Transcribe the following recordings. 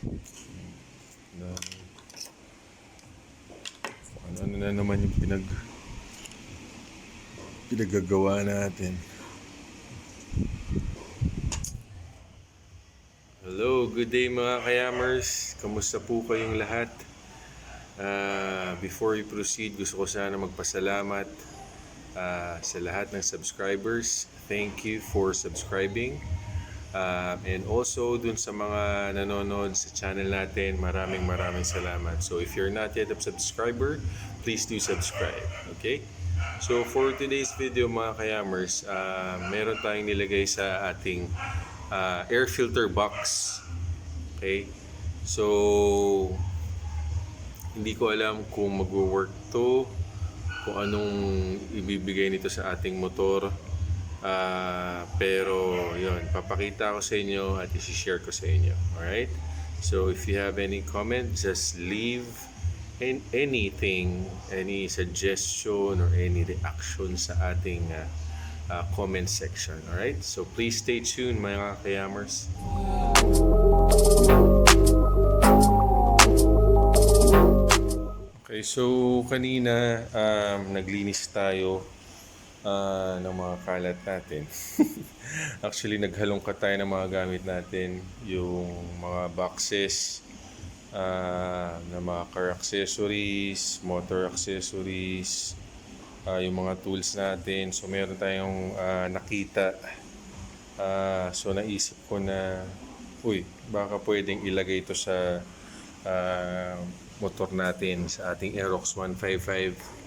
Na, ano, ano na naman yung pinag pinagagawa natin. Hello, good day mga kayamers. Kamusta po kayong lahat? Ah, before we proceed, gusto ko sana magpasalamat ah, sa lahat ng subscribers. Thank you for subscribing. Ah, and also dun sa mga nanonood sa channel natin, maraming maraming salamat. So if you're not yet a subscriber, please do subscribe. Okay? So for today's video mga kayamers, ah, meron tayong nilagay sa ating ah, air filter box. Okay? So hindi ko alam kung magwo-work to, kung anong ibibigay nito sa ating motor. Ah, pero yun, papakita ko sa inyo at isi-share ko sa inyo. Alright? So if you have any comment, just leave an- anything, any suggestion or any reaction sa ating ah, ah, comment section. Alright? So please stay tuned mga kayamers. Okay, so kanina um, naglinis tayo ah, ng mga kalat natin. Actually, naghalongkat tayo ng mga gamit natin, yung mga boxes, ah, ng mga car accessories, motor accessories, ah, yung mga tools natin. So, meron tayong ah, nakita. Ah, so, naisip ko na, uy, baka pwedeng ilagay ito sa ah, motor natin sa ating Aerox 155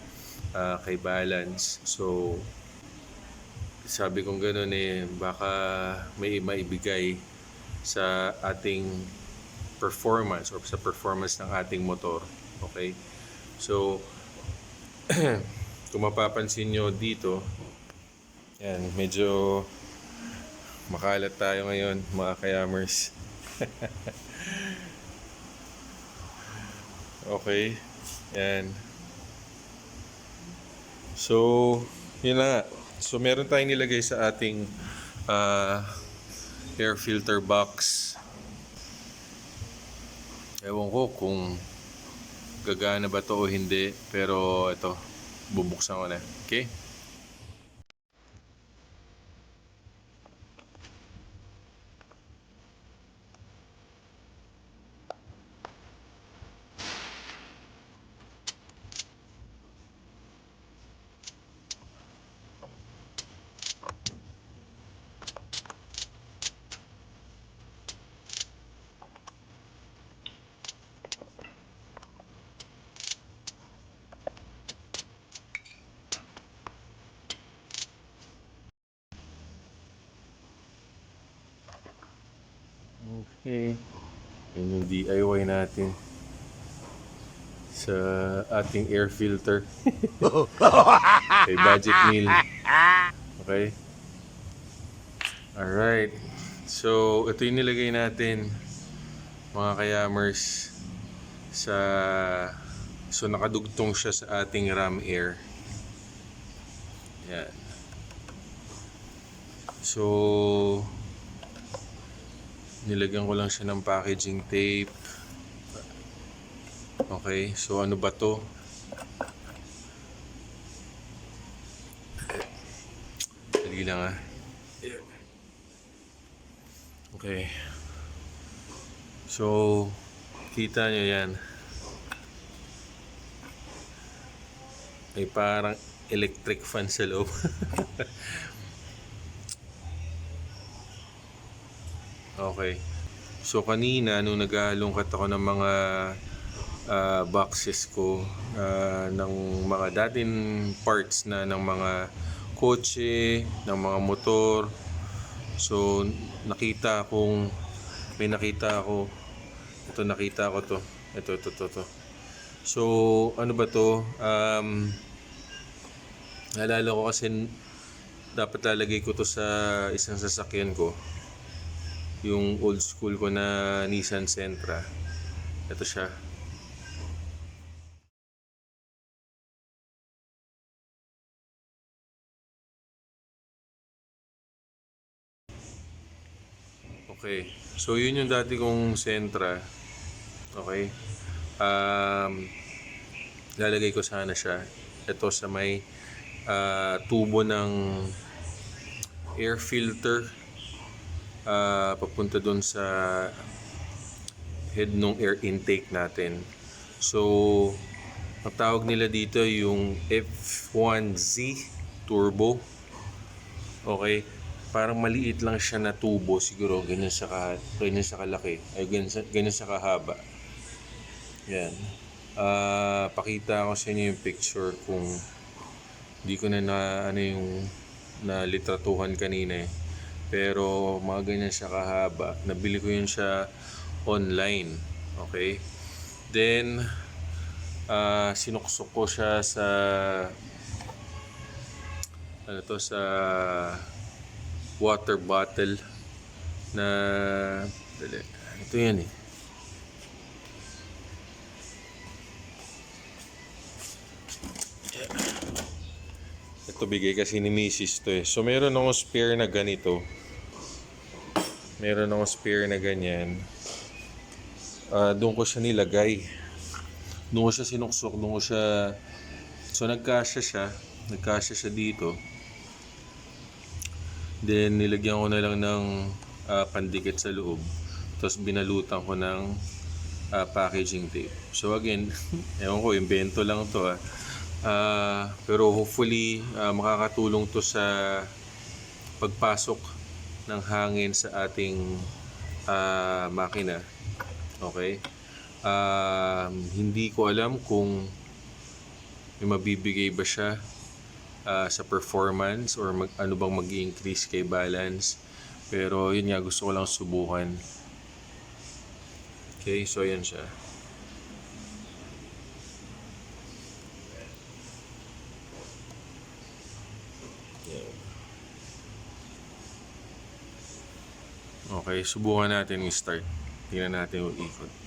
ah, kay Balance. So, sabi kong gano'n eh, baka may maibigay sa ating performance or sa performance ng ating motor. Okay? So, kung mapapansin nyo dito, yan, medyo makalat tayo ngayon, mga kayamers. Okay. Yan. So, yun na nga. So, meron tayong nilagay sa ating ah, air filter box. Ewan ko kung gagana ba to o hindi. Pero ito, bubuksan ko na. Okay? Okay. Yun yung DIY natin sa ating air filter. Kay Magic Meal. Okay? Alright. So, ito yung nilagay natin mga kayamers sa so nakadugtong siya sa ating ram air. Yan. So, Nilagyan ko lang siya ng packaging tape. Okay, so ano ba to? Dali lang ah. Okay. So, kita nyo yan. May parang electric fan sa loob. Okay. So kanina nung naghalongkat ako ng mga ah, boxes ko ah, ng mga dating parts na ng mga kotse, ng mga motor. So nakita kong may nakita ako ito nakita ko to. Ito ito to, to. So ano ba to? Um naalala ko kasi dapat lalagay ko to sa isang sasakyan ko yung old school ko na Nissan Sentra. Ito siya. Okay. So, yun yung dati kong Sentra. Okay? Um, lalagay ko sana siya. Ito sa may ah, tubo ng air filter ah, papunta doon sa head ng air intake natin. So, ang tawag nila dito yung F1Z Turbo. Okay? Parang maliit lang siya na tubo siguro ganyan sa ka, ganyan sa kalaki ay ganyan sa, ganyan sa kahaba. Yan. Ah, pakita ko sa inyo yung picture kung di ko na na ano yung na litratuhan kanina eh. Pero mga ganyan siya kahaba. Nabili ko yun siya online. Okay? Then ah sinuksok ko siya sa ano to sa water bottle na dali. Ito yan eh. Ito bigay kasi ni Mrs. to eh. So meron akong spare na ganito. Meron akong spare na ganyan. Ah, doon ko siya nilagay. Doon ko siya sinuksok, doon ko siya... So nagkasya siya. Nagkasya siya dito. Then nilagyan ko na lang ng ah, pandikit sa loob. Tapos binalutan ko ng ah, packaging tape. So again, ewan ko, invento lang to ah. Ah, pero hopefully ah, makakatulong to sa pagpasok ng hangin sa ating ah, makina. Okay? Um, hindi ko alam kung may mabibigay ba siya ah, sa performance or mag, ano bang mag increase kay balance. Pero yun nga, gusto ko lang subukan. Okay, so yan siya. Okay, subukan natin i-start. Tingnan natin yung ikot.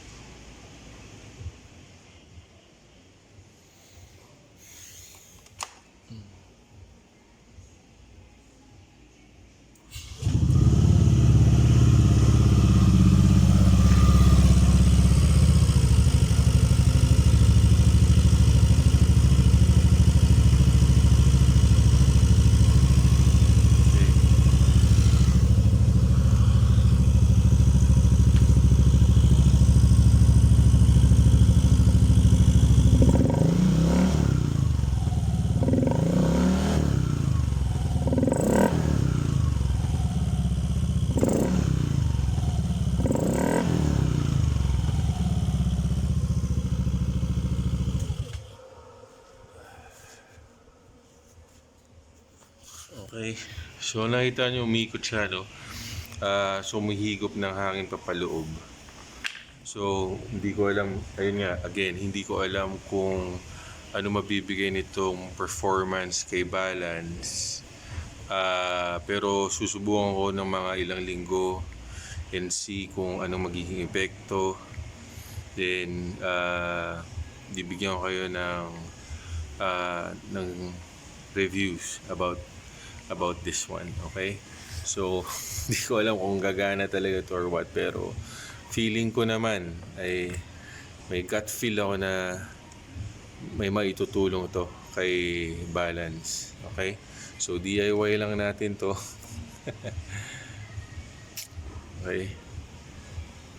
Okay. So nakita nyo umikot siya no. Ah, so umihigop ng hangin papaloob. So hindi ko alam, ayun nga, again, hindi ko alam kung ano mabibigay nitong performance kay balance. Ah, pero susubukan ko ng mga ilang linggo and see kung anong magiging epekto. Then, ah, bibigyan ko kayo ng ah, ng reviews about about this one, okay? So, hindi ko alam kung gagana talaga to or what, pero feeling ko naman ay may gut feel ako na may maitutulong to kay balance, okay? So, DIY lang natin to. okay?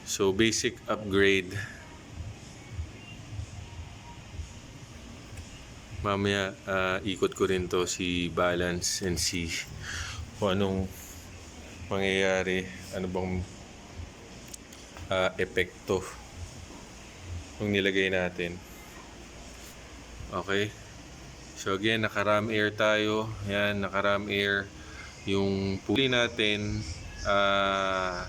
So, basic upgrade. Mamaya, ah, ikot ko rin to si Balance and see kung anong mangyayari, ano bang ah, epekto nung nilagay natin. Okay? So again, naka-ram air tayo. Yan, naka-ram air. Yung puli natin, ah,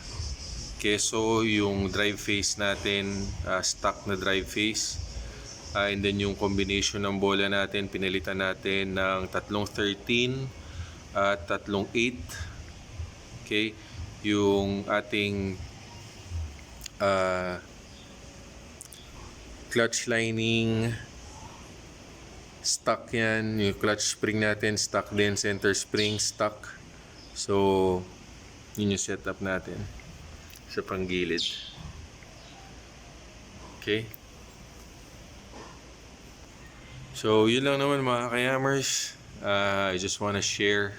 keso yung drive face natin, ah, stock na drive face. Ah, and then yung combination ng bola natin, pinalitan natin ng tatlong 13 at tatlong 8. Okay? Yung ating ah, clutch lining stock yan. Yung clutch spring natin, stock din. Center spring, stock. So, yun yung setup natin sa panggilid. Okay? So, yun lang naman mga kayamers. Uh, I just wanna share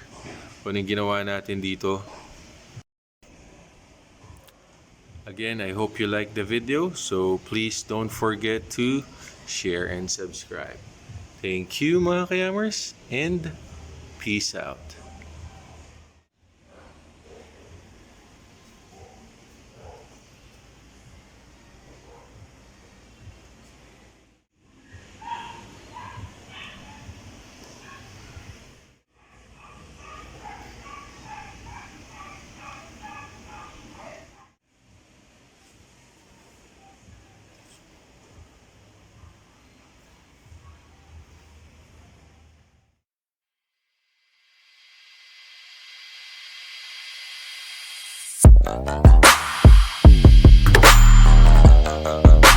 kung anong ginawa natin dito. Again, I hope you liked the video. So, please don't forget to share and subscribe. Thank you mga kayamers and peace out. Thank you.